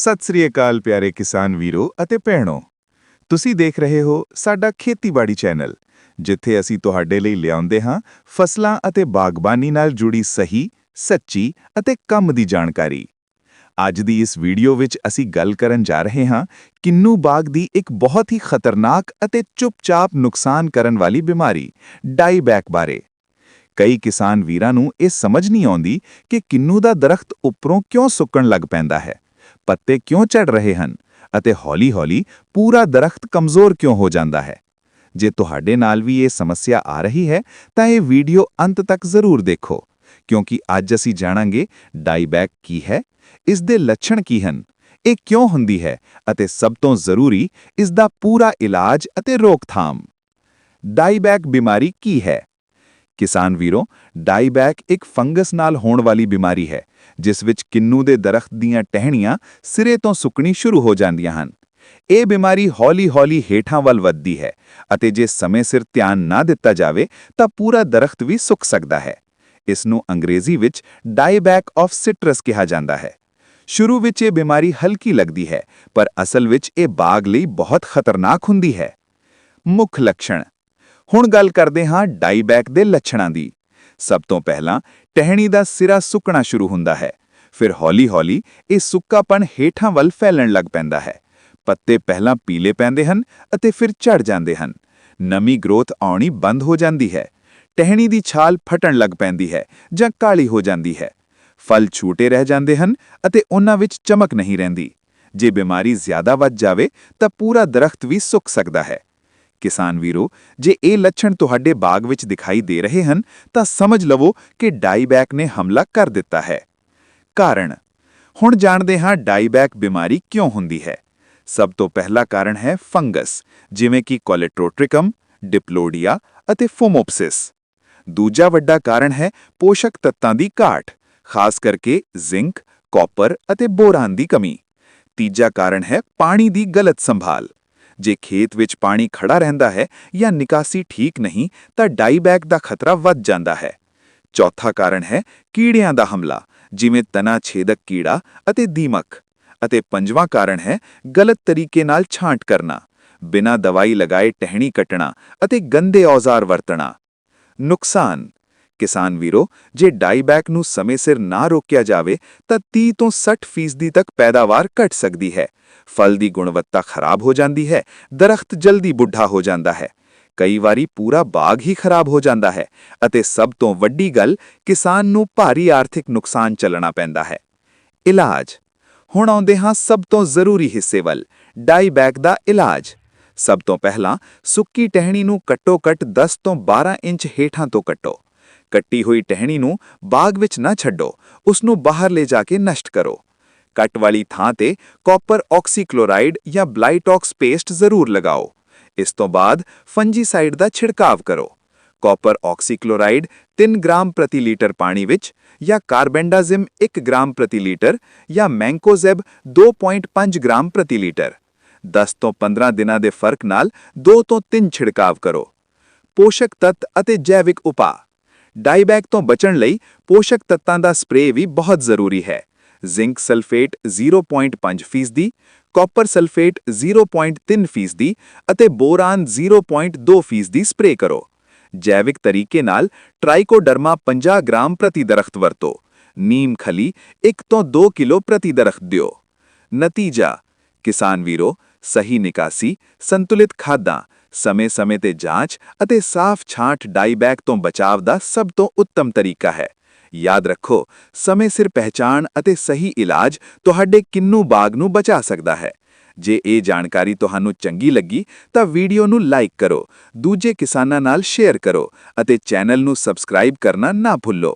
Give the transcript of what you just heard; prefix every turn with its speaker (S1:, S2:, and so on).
S1: ਸਤਿ ਸ੍ਰੀ ਅਕਾਲ ਪਿਆਰੇ ਕਿਸਾਨ ਵੀਰੋ ਅਤੇ ਭੈਣੋ। ਤੁਸੀਂ ਦੇਖ ਰਹੇ ਹੋ ਸਾਡਾ ਖੇਤੀਬਾੜੀ ਚੈਨਲ, ਜਿੱਥੇ ਅਸੀਂ ਤੁਹਾਡੇ ਲਈ ਲਿਆਉਂਦੇ ਹਾਂ ਫਸਲਾਂ ਅਤੇ ਬਾਗਬਾਨੀ ਨਾਲ ਜੁੜੀ ਸਹੀ, ਸੱਚੀ ਅਤੇ ਕੰਮ ਦੀ ਜਾਣਕਾਰੀ। ਅੱਜ ਦੀ ਇਸ ਵੀਡੀਓ ਵਿੱਚ ਅਸੀਂ ਗੱਲ ਕਰਨ ਜਾ ਰਹੇ ਹਾਂ ਕਿੰਨੂ ਬਾਗ ਦੀ ਇੱਕ ਬਹੁਤ ਹੀ ਖਤਰਨਾਕ ਅਤੇ ਚੁੱਪਚਾਪ ਨੁਕਸਾਨ ਕਰਨ ਵਾਲੀ ਬਿਮਾਰੀ ਡਾਈਬੈਕ ਬਾਰੇ। ਕਈ ਕਿਸਾਨ ਵੀਰਾਂ ਨੂੰ ਇਹ ਸਮਝ ਨਹੀਂ ਆਉਂਦੀ ਕਿ ਕਿੰਨੂ ਦਾ ਦਰਖਤ ਉੱਪਰੋਂ ਕਿਉਂ ਸੁੱਕਣ ਲੱਗ ਪੈਂਦਾ ਹੈ। ਪੱਤੇ ਕਿਉਂ ਝੜ ਰਹੇ ਹਨ ਅਤੇ ਹੌਲੀ-ਹੌਲੀ ਪੂਰਾ ਦਰਖਤ ਕਮਜ਼ੋਰ ਕਿਉਂ ਹੋ ਜਾਂਦਾ ਹੈ? ਜੇ ਤੁਹਾਡੇ ਨਾਲ ਵੀ ਇਹ ਸਮੱਸਿਆ ਆ ਰਹੀ ਹੈ, ਤਾਂ ਇਹ ਵੀਡੀਓ ਅੰਤ ਤੱਕ ਜ਼ਰੂਰ ਦੇਖੋ, ਕਿਉਂਕਿ ਅੱਜ ਅਸੀਂ ਜਾਣਾਂਗੇ ਡਾਈਬੈਕ ਕੀ ਹੈ, ਇਸ ਦੇ ਲੱਛਣ ਕੀ ਹਨ, ਇਹ ਕਿਉਂ ਹੁੰਦੀ ਹੈ ਅਤੇ ਸਭ ਤੋਂ ਜ਼ਰੂਰੀ ਇਸ ਦਾ ਪੂਰਾ ਇਲਾਜ ਅਤੇ ਰੋਕਥਾਮ। ਡਾਈਬੈਕ ਬਿਮਾਰੀ ਕੀ ਹੈ? ਕਿਸਾਨ ਵੀਰੋ ਡਾਈਬੈਕ ਇੱਕ ਫੰਗਸ ਨਾਲ ਹੋਣ ਵਾਲੀ ਬਿਮਾਰੀ ਹੈ ਜਿਸ ਵਿੱਚ ਕਿੰਨੂ ਦੇ ਦਰਖਤ ਦੀਆਂ ਟਹਿਣੀਆਂ ਸਿਰੇ ਤੋਂ ਸੁੱਕਣੀ ਸ਼ੁਰੂ ਹੋ ਜਾਂਦੀਆਂ ਹਨ। ਇਹ ਬਿਮਾਰੀ ਹੌਲੀ-ਹੌਲੀ ਹੇਠਾਂ ਵੱਲ ਵੱਧਦੀ ਹੈ ਅਤੇ ਜੇ ਸਮੇਂ ਸਿਰ ਧਿਆਨ ਨਾ ਦਿੱਤਾ ਜਾਵੇ ਤਾਂ ਪੂਰਾ ਦਰਖਤ ਵੀ ਸੁੱਕ ਸਕਦਾ ਹੈ। ਇਸ ਨੂੰ ਅੰਗਰੇਜ਼ੀ ਵਿੱਚ ਡਾਈਬੈਕ ਆਫ ਸਿਟਰਸ ਕਿਹਾ ਜਾਂਦਾ ਹੈ। ਸ਼ੁਰੂ ਵਿੱਚ ਇਹ ਬਿਮਾਰੀ ਹਲਕੀ ਲੱਗਦੀ ਹੈ, ਪਰ ਅਸਲ ਵਿੱਚ ਇਹ ਬਾਗ ਲਈ ਬਹੁਤ ਖਤਰਨਾਕ ਹੁੰਦੀ ਹੈ। ਮੁੱਖ ਲੱਛਣ। ਹੁਣ ਗੱਲ ਕਰਦੇ ਹਾਂ ਡਾਈਬੈਕ ਦੇ ਲੱਛਣਾਂ ਦੀ। ਸਭ ਤੋਂ ਪਹਿਲਾਂ ਟਹਿਣੀ ਦਾ ਸਿਰਾ ਸੁੱਕਣਾ ਸ਼ੁਰੂ ਹੁੰਦਾ ਹੈ। ਫਿਰ ਹੌਲੀ-ਹੌਲੀ ਇਹ ਸੁੱਕਾਪਣ ਹੇਠਾਂ ਵੱਲ ਫੈਲਣ ਲੱਗ ਪੈਂਦਾ ਹੈ। ਪੱਤੇ ਪਹਿਲਾਂ ਪੀਲੇ ਪੈਂਦੇ ਹਨ ਅਤੇ ਫਿਰ ਝੜ ਜਾਂਦੇ ਹਨ। ਨਮੀ ਗਰੋਥ ਆਉਣੀ ਬੰਦ ਹੋ ਜਾਂਦੀ ਹੈ। ਟਹਿਣੀ ਦੀ ਛਾਲ ਫਟਣ ਲੱਗ ਪੈਂਦੀ ਹੈ ਜਾਂ ਕਾਲੀ ਹੋ ਜਾਂਦੀ ਹੈ। ਫਲ ਛੂਟੇ ਰਹਿ ਜਾਂਦੇ ਹਨ ਅਤੇ ਉਹਨਾਂ ਵਿੱਚ ਚਮਕ ਨਹੀਂ ਰਹਿੰਦੀ। ਜੇ ਬਿਮਾਰੀ ਜ਼ਿਆਦਾ ਵੱਧ ਜਾਵੇ ਤਾਂ ਪੂਰਾ ਦਰਖਤ ਵੀ ਸੁੱਕ ਸਕਦਾ ਹੈ। ਕਿਸਾਨ ਵੀਰੋ, ਜੇ ਇਹ ਲੱਛਣ ਤੁਹਾਡੇ ਬਾਗ ਵਿੱਚ ਦਿਖਾਈ ਦੇ ਰਹੇ ਹਨ, ਤਾਂ ਸਮਝ ਲਵੋ ਕਿ ਡਾਈਬੈਕ ਨੇ ਹਮਲਾ ਕਰ ਦਿੱਤਾ ਹੈ। ਕਾਰਨ, ਹੁਣ ਜਾਣਦੇ ਹਾਂ ਡਾਈਬੈਕ ਬਿਮਾਰੀ ਕਿਉਂ ਹੁੰਦੀ ਹੈ। ਸਭ ਤੋਂ ਪਹਿਲਾ ਕਾਰਨ ਹੈ ਫੰਗਸ, ਜਿਵੇਂ ਕਿ ਕੋਲੇਟ੍ਰੋਟ੍ਰਿਕਮ, ਡਿਪਲੋਡੀਆ ਅਤੇ ਫੋਮੋਪਸਿਸ। ਦੂਜਾ ਵੱਡਾ ਕਾਰਨ ਹੈ ਪੋਸ਼ਕ ਤੱਤਾਂ ਦੀ ਘਾਟ, ਖਾਸ ਕਰਕੇ ਜ਼ਿੰਕ, ਕਾਪਰ ਅਤੇ ਬੋਰਾਨ ਦੀ ਕਮੀ। ਤੀਜਾ ਕਾਰਨ ਹੈ ਪਾਣੀ ਦੀ ਗਲਤ ਸੰਭਾਲ। ਜੇ ਖੇਤ ਵਿੱਚ ਪਾਣੀ ਖੜਾ ਰਹਿੰਦਾ ਹੈ ਜਾਂ ਨਿਕਾਸੀ ਠੀਕ ਨਹੀਂ, ਤਾਂ ਡਾਈਬੈਕ ਦਾ ਖਤਰਾ ਵੱਧ ਜਾਂਦਾ ਹੈ। ਚੌਥਾ ਕਾਰਨ ਹੈ ਕੀੜਿਆਂ ਦਾ ਹਮਲਾ, ਜਿਵੇਂ ਤਨਾ ਛੇਦਕ ਕੀੜਾ ਅਤੇ ਦੀਮਕ। ਅਤੇ ਪੰਜਵਾਂ ਕਾਰਨ ਹੈ ਗਲਤ ਤਰੀਕੇ ਨਾਲ ਛਾਂਟ ਕਰਨਾ, ਬਿਨਾਂ ਦਵਾਈ ਲਗਾਏ ਟਹਿਣੀ ਕੱਟਣਾ ਅਤੇ ਗੰਦੇ ਔਜ਼ਾਰ ਵਰਤਣਾ। ਨੁਕਸਾਨ ਕਿਸਾਨ ਵੀਰੋ, ਜੇ ਡਾਈਬੈਕ ਨੂੰ ਸਮੇਂ ਸਿਰ ਨਾ ਰੋਕਿਆ ਜਾਵੇ, ਤਾਂ 30 ਤੋਂ 60% ਤੱਕ ਪੈਦਾਵਾਰ ਘਟ ਸਕਦੀ ਹੈ। ਫਲ ਦੀ ਗੁਣਵੱਤਾ ਖਰਾਬ ਹੋ ਜਾਂਦੀ ਹੈ, ਦਰਖਤ ਜਲਦੀ ਬੁੱਢਾ ਹੋ ਜਾਂਦਾ ਹੈ। ਕਈ ਵਾਰੀ ਪੂਰਾ ਬਾਗ ਹੀ ਖਰਾਬ ਹੋ ਜਾਂਦਾ ਹੈ ਅਤੇ ਸਭ ਤੋਂ ਵੱਡੀ ਗੱਲ, ਕਿਸਾਨ ਨੂੰ ਭਾਰੀ ਆਰਥਿਕ ਨੁਕਸਾਨ ਚੱਲਣਾ ਪੈਂਦਾ ਹੈ। ਇਲਾਜ। ਹੁਣ ਆਉਂਦੇ ਹਾਂ ਸਭ ਤੋਂ ਜ਼ਰੂਰੀ ਹਿੱਸੇ ਵੱਲ, ਡਾਈਬੈਕ ਦਾ ਇਲਾਜ। ਸਭ ਤੋਂ ਪਹਿਲਾਂ ਸੁੱਕੀ ਟਹਿਣੀ ਨੂੰ ਘੱਟੋ-ਘੱਟ 10 ਤੋਂ 12 ਇੰਚ ਹੇਠਾਂ ਤੋਂ ਕੱਟੋ। ਕੱਟੀ ਹੋਈ ਟਹਿਣੀ ਨੂੰ ਬਾਗ ਵਿੱਚ ਨਾ ਛੱਡੋ, ਉਸ ਨੂੰ ਬਾਹਰ ਲੈ ਜਾ ਕੇ ਨਸ਼ਟ ਕਰੋ। ਕੱਟ ਵਾਲੀ ਥਾਂ ਤੇ ਕਾਪਰ ਆਕਸੀਕਲੋਰਾਈਡ ਜਾਂ ਬਲਾਈਟੌਕਸ ਪੇਸਟ ਜ਼ਰੂਰ ਲਗਾਓ। ਇਸ ਤੋਂ ਬਾਅਦ ਫੰਜੀਸਾਈਡ ਦਾ ਛਿੜਕਾਵ ਕਰੋ। ਕਾਪਰ ਆਕਸੀਕਲੋਰਾਈਡ 3 ਗ੍ਰਾਮ ਪ੍ਰਤੀ ਲੀਟਰ ਪਾਣੀ ਵਿੱਚ ਜਾਂ ਕਾਰਬੈਂਡਾਜ਼ਿਮ 1 ਗ੍ਰਾਮ ਪ੍ਰਤੀ ਲੀਟਰ ਜਾਂ ਮੈਂਕੋਜ਼ੈਬ 2.5 ਗ੍ਰਾਮ ਪ੍ਰਤੀ ਲੀਟਰ। 10 ਤੋਂ 15 ਦਿਨਾਂ ਦੇ ਫ਼ਰਕ ਨਾਲ 2 ਤੋਂ 3 ਛਿੜਕਾਵ ਕਰੋ। ਪੋਸ਼ਕ ਤੱਤ ਅਤੇ ਜੈਵਿਕ ਉਪਾਅ। ਡਾਈਬੈਕ ਤੋਂ ਬਚਣ ਲਈ ਪੋਸ਼ਕ ਤੱਤਾਂ ਦਾ ਸਪਰੇਅ ਵੀ ਬਹੁਤ ਜ਼ਰੂਰੀ ਹੈ। ਜ਼ਿੰਕ ਸਲਫੇਟ 0.5 ਫੀਸਦੀ, ਕਾਪਰ ਸਲਫੇਟ 0.3 ਫੀਸਦੀ ਅਤੇ ਬੋਰਾਨ 0.2 ਫੀਸਦੀ ਸਪਰੇਅ ਕਰੋ। ਜੈਵਿਕ ਤਰੀਕੇ ਨਾਲ ਟ੍ਰਾਈਕੋਡਰਮਾ 50 ਗ੍ਰਾਮ ਪ੍ਰਤੀ ਦਰਖਤ ਵਰਤੋ। ਨੀਮ ਖਲੀ 1 ਤੋਂ 2 ਕਿਲੋ ਪ੍ਰਤੀ ਦਰਖਤ ਦਿਓ। ਨਤੀਜਾ, ਕਿਸਾਨ ਵੀਰੋ, ਸਹੀ ਨਿਕਾਸੀ, ਸੰਤੁਲਿਤ ਖਾਦਾਂ ਸਮੇਂ-ਸਮੇਂ ਤੇ ਜਾਂਚ ਅਤੇ ਸਾਫ਼ ਛਾਂਟ ਡਾਈਬੈਕ ਤੋਂ ਬਚਾਵ ਦਾ ਸਭ ਤੋਂ ਉੱਤਮ ਤਰੀਕਾ ਹੈ। ਯਾਦ ਰੱਖੋ, ਸਮੇਂ ਸਿਰ ਪਹਿਚਾਣ ਅਤੇ ਸਹੀ ਇਲਾਜ ਤੁਹਾਡੇ ਕਿੰਨੂ ਬਾਗ ਨੂੰ ਬਚਾ ਸਕਦਾ ਹੈ। ਜੇ ਇਹ ਜਾਣਕਾਰੀ ਤੁਹਾਨੂੰ ਚੰਗੀ ਲੱਗੀ, ਤਾਂ ਵੀਡੀਓ ਨੂੰ ਲਾਈਕ ਕਰੋ, ਦੂਜੇ ਕਿਸਾਨਾਂ ਨਾਲ ਸ਼ੇਅਰ ਕਰੋ ਅਤੇ ਚੈਨਲ ਨੂੰ ਸਬਸਕ੍ਰਾਈਬ ਕਰਨਾ ਨਾ ਭੁੱਲੋ।